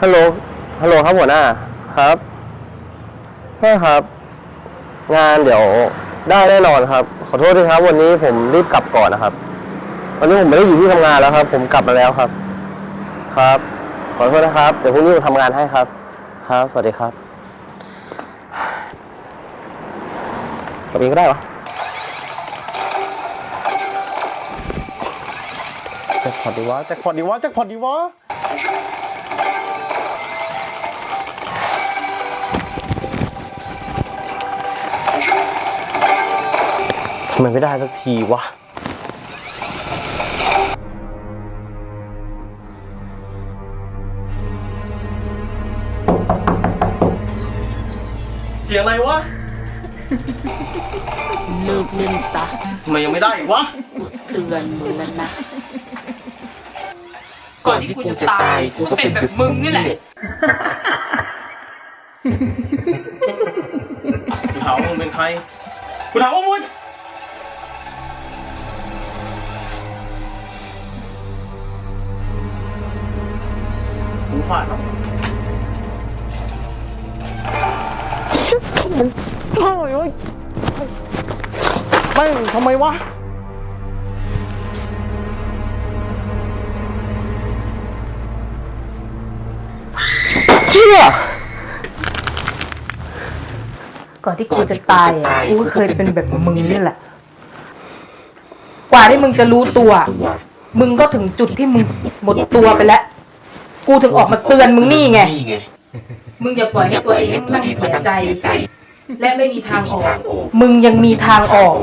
ฮัลโหล ฮัลโหลครับหัวหน้า ครับใช่ครับ งานเดี๋ยวได้แน่นอนครับ ขอโทษด้วยครับ วันนี้ผมรีบกลับก่อนนะครับ วันนี้ผมไม่ได้อยู่ที่ทำงานแล้วครับ ผมกลับมาแล้วครับ ครับ ขอโทษนะครับ เดี๋ยวพรุ่งนี้ผมทำงานให้ครับ ครับ สวัสดีครับกลับเองก็ได้วะแจ็คพอตดีวะแจ็คพอตดีวะแจ็คพอตดีวะ ทำไมไม่ได้สักทีวะ เสียงอะไรวะเลิกเล่นซะทำไมยังไม่ได้อีกวะ เตือนมึงแล้วนะ ก่อนที่กูจะตายกูก็เป็นแบบมึงนี่แหละกูถามว่ามึงเป็นใคร กูถามว่ามึง ฝาดเนาะมันเฮ้ยเฮ้ยแม่งทำไมวะเชี่ยก่อนที่กูจะตายอะกูก็เคยเป็นแบบมึงนี่แหละ กว่าที่มึงจะรู้ตัว มึงก็ถึงจุดที่มึงหมดตัวไปแล้ว กูถึงออกมาเตือนมึงนี่ไงมึงอย่าปล่อยให้ตัวเองนั่งเสียใจ และไม่มีทางออก มึงยังมีทางออก